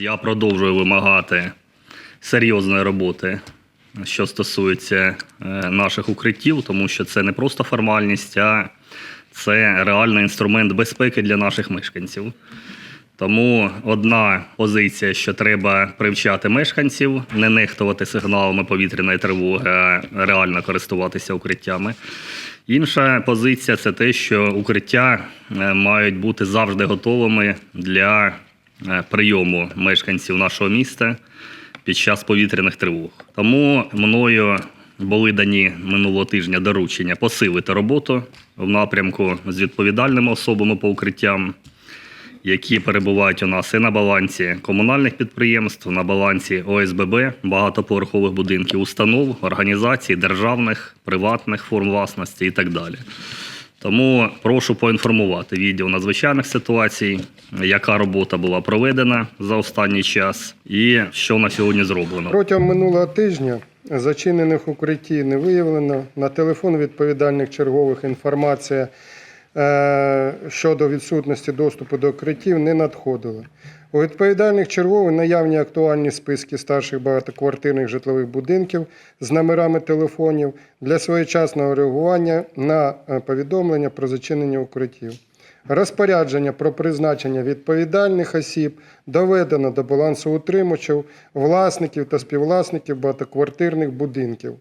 Я продовжую вимагати серйозної роботи, що стосується е, наших укриттів, тому що це не просто формальність, а це реальний інструмент безпеки для наших мешканців. Тому одна позиція, що треба привчати мешканців, не нехтувати сигналами повітряної тривоги, а реально користуватися укриттями. Інша позиція це те, що укриття е, мають бути завжди готовими для прийому мешканців нашого міста під час повітряних тривог. Тому мною були дані минулого тижня доручення посилити роботу в напрямку з відповідальними особами по укриттям які перебувають у нас і на балансі комунальних підприємств, на балансі ОСББ, багатоповерхових будинків, установ, організацій, державних, приватних форм власності і так далі. Тому прошу поінформувати відділ надзвичайних ситуацій, яка робота була проведена за останній час і що на сьогодні зроблено. Протягом минулого тижня зачинених укритті не виявлено. На телефон відповідальних чергових інформація щодо відсутності доступу до укриттів не надходила. У відповідальних чергових наявні актуальні списки старших багатоквартирних житлових будинків з номерами телефонів для своєчасного реагування на е, повідомлення про зачинення укриттів. Розпорядження про призначення відповідальних осіб доведено до балансу утримувачів, власників та співвласників багатоквартирних будинків.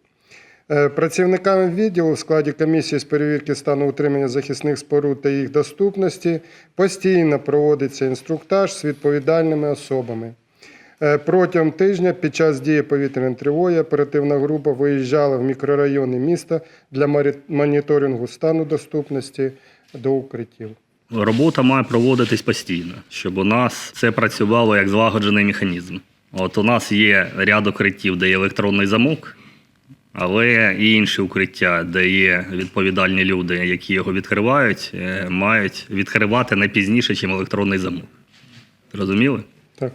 Е, Працівниками відділу в складі комісії з перевірки стану утримання захисних споруд та їх доступності постійно проводиться інструктаж з відповідальними особами. Е, Протягом тижня під час дії повітряної тривоги оперативна група виїжджала в мікрорайони міста для моніторингу стану доступності до укриттів. Робота має проводитись постійно, щоб у нас це працювало як злагоджений механізм. От у нас є ряд укриттів, де є електронний замок, але і інші укриття, де є відповідальні люди, які його відкривають, е, мають відкривати не пізніше, ніж електронний замок. Розуміли? Так.